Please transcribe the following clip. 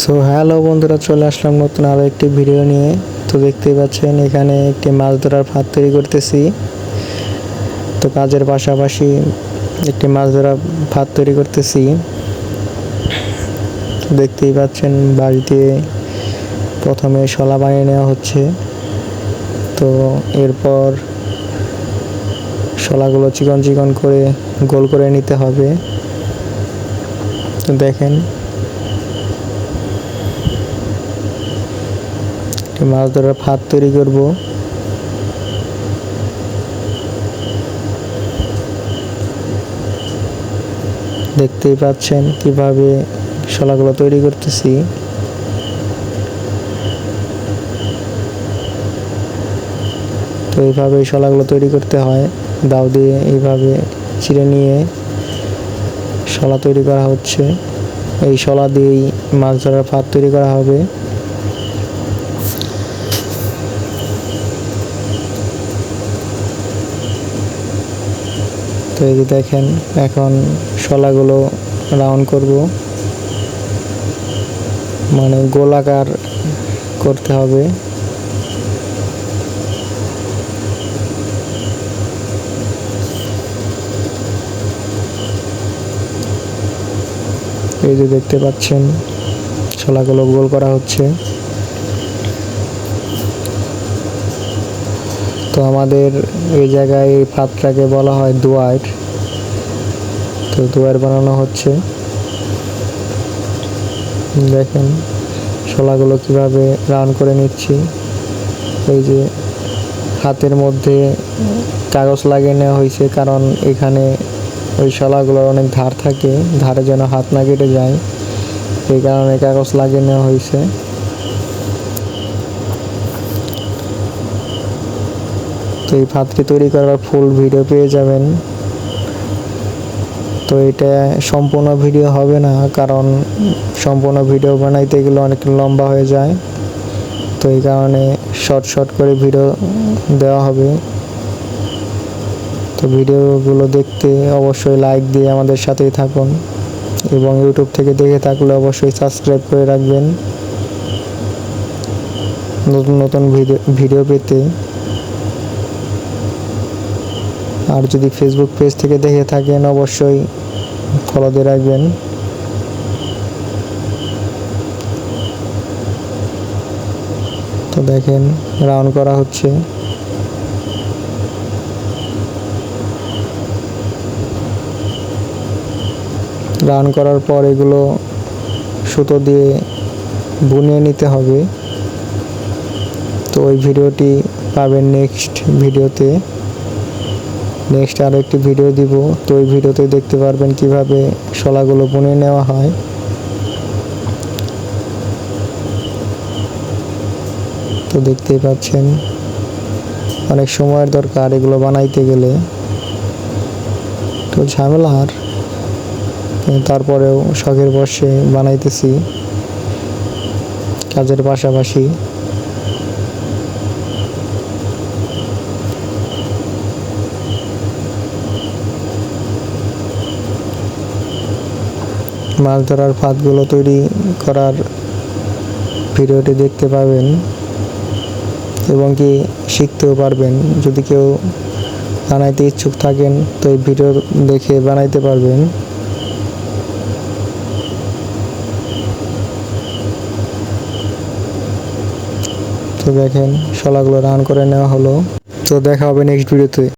So hello বন্ধুরা, চলে আসলাম নতুন আরও একটি ভিডিও নিয়ে। তো দেখতেই পাচ্ছেন, এখানে একটি মাছ ধরার ফাঁদ তৈরি করতেছি। তো কাজের পাশাপাশি একটি মাছ ধরার ফাঁদ তৈরি করতেছি। দেখতেই পাচ্ছেন বাড়িতে প্রথমে শলা বানিয়ে নেওয়া হচ্ছে। তো এরপর শলাগুলো চিকন চিকন করে গোল করে নিতে হবে। তো দেখেন মাছ ধরার ফাঁদ তৈরি করব। দেখতেই পাচ্ছেন কীভাবে শলাগুলো তৈরি করতেছি। তো এইভাবে শলাগুলো তৈরি করতে হয়। দাও দিয়ে এইভাবে চিড়ে নিয়ে শলা তৈরি করা হচ্ছে। এই শলা দিয়েই মাছ ধরার ফাঁদ তৈরি করা হবে। তো এই যে দেখেন, এখন শলাগুলো রাউন্ড করব। মানে গোলাকার করতে হবে। এই যে দেখতে পাচ্ছেন, শলাগুলো গোল করা হচ্ছে। তো আমাদের এই জায়গায় এই পাত্রটাকে বলা হয় দুয়ার। তো দুয়ার বানানো হচ্ছে। দেখেন, শলাগুলো কীভাবে রান করে নিচ্ছি। এই যে হাতের মধ্যে কাগজ লাগিয়ে নেওয়া হয়েছে, কারণ এখানে ওই শলাগুলোর অনেক ধার থাকে। ধারে যেন হাত না কেটে যায়, এই কারণে কাগজ লাগিয়ে নেওয়া হয়েছে। এই ফাতটি তৈরি করার ফুল ভিডিও পেয়ে যাবেন। তো এটা সম্পূর্ণ ভিডিও হবে না, কারণ সম্পূর্ণ ভিডিও বানাইতে গেলে অনেক লম্বা হয়ে যায়। তো এই কারণে শর্ট শর্ট করে ভিডিও দেওয়া হবে। তো ভিডিওগুলো দেখতে অবশ্যই লাইক দিয়ে আমাদের সাথেই থাকুন। এবং ইউটিউব থেকে দেখে থাকলে অবশ্যই সাবস্ক্রাইব করে রাখবেন। নতুন নতুন ভিডিও ভিডিও পেতে। আর যদি ফেসবুক পেজ থেকে দেখে থাকেন, অবশ্যই ফলো দিয়ে রাখবেন। তো দেখেন রাউন্ড করা হচ্ছে। রান করার পর এগুলো সুতো দিয়ে বুনিয়ে নিতে হবে। তো ওই ভিডিওটি পাবেন নেক্সট ভিডিওতে। নেক্সট আরও একটি ভিডিও দিব। তো ওই ভিডিওতে দেখতে পারবেন কীভাবে শলাগুলো বুনে নেওয়া হয়। তো দেখতেই পাচ্ছেন, অনেক সময়ের দরকার এগুলো বানাইতে গেলে। তো ঝামেলার তারপরেও শখের বসে বানাইতেছি। কাজের পাশাপাশি। মাছ ধরার ফাঁদগুলো তৈরি করার ভিডিওটি দেখতে পাবেন এবং কি শিখতেও পারবেন। যদি কেউ বানাইতে ইচ্ছুক থাকেন, তো এই ভিডিও দেখে বানাইতে পারবেন। তো দেখেন শলাগুলো রান করে নেওয়া হলো। তো দেখা হবে নেক্সট ভিডিওতে